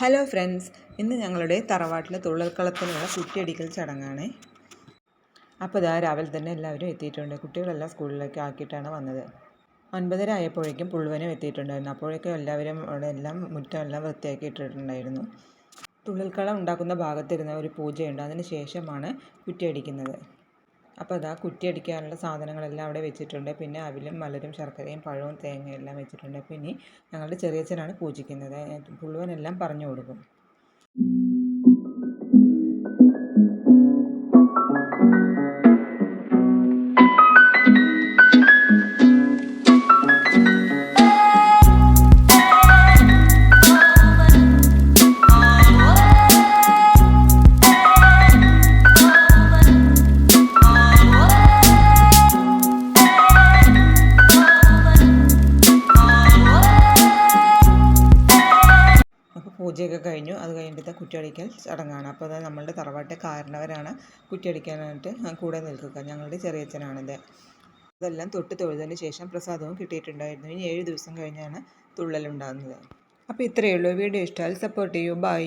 Hello friends ഇന്ന് ഞങ്ങളുടെ തറവാട്ടിലെ തുള്ളൽക്കളത്തിനുള്ള കുറ്റിയടിക്കൽ ചടങ്ങാണ്. അപ്പോൾ ഇതാ രാവിലെ തന്നെ എല്ലാവരും എത്തിയിട്ടുണ്ട്. കുട്ടികളെല്ലാം സ്കൂളിലേക്ക് ആക്കിയിട്ടാണ് വന്നത്. ഒൻപതര ആയപ്പോഴേക്കും പുള്ളുവനും എത്തിയിട്ടുണ്ടായിരുന്നു. അപ്പോഴേക്കും എല്ലാവരും അവിടെ എല്ലാം മുറ്റം എല്ലാം വൃത്തിയാക്കി ഇട്ടിട്ടുണ്ടായിരുന്നു. തുള്ളൽക്കളം ഉണ്ടാക്കുന്ന ഭാഗത്തിരുന്ന ഒരു പൂജയുണ്ട്. അതിന് ശേഷമാണ് കുറ്റിയടിക്കുന്നത്. അപ്പോൾ അതാ കുറ്റിയടിക്കാനുള്ള സാധനങ്ങളെല്ലാം അവിടെ വെച്ചിട്ടുണ്ട്. പിന്നെ അവിലും മലരും ശർക്കരയും പഴവും തേങ്ങയും എല്ലാം വെച്ചിട്ടുണ്ട്. അപ്പോൾ ഇനി ഞങ്ങളുടെ ചെറിയച്ഛനാണ് പൂജിക്കുന്നത്. പുള്ളുവനെല്ലാം പറഞ്ഞു കൊടുക്കും. പൂജയൊക്കെ കഴിഞ്ഞു. അത് കഴിഞ്ഞിട്ട് കുറ്റിയടിക്കൽ ചടങ്ങാണ്. അപ്പോൾ അത് നമ്മളുടെ തറവാട്ടെ കാരണവരാണ് കുറ്റിയടിക്കാനായിട്ട് കൂടെ നിൽക്കുക. ഞങ്ങളുടെ ചെറിയച്ഛനാണിത് അതെല്ലാം തൊട്ട് തൊഴുതിന് ശേഷം പ്രസാദവും കിട്ടിയിട്ടുണ്ടായിരുന്നു. ഇനി ഏഴ് ദിവസം കഴിഞ്ഞാണ് തുള്ളലുണ്ടാകുന്നത്. അപ്പോൾ ഇത്രയേ ഉള്ളൂ. വീഡിയോ ഇഷ്ടമായാൽ സപ്പോർട്ട് ചെയ്യൂ. ബൈ.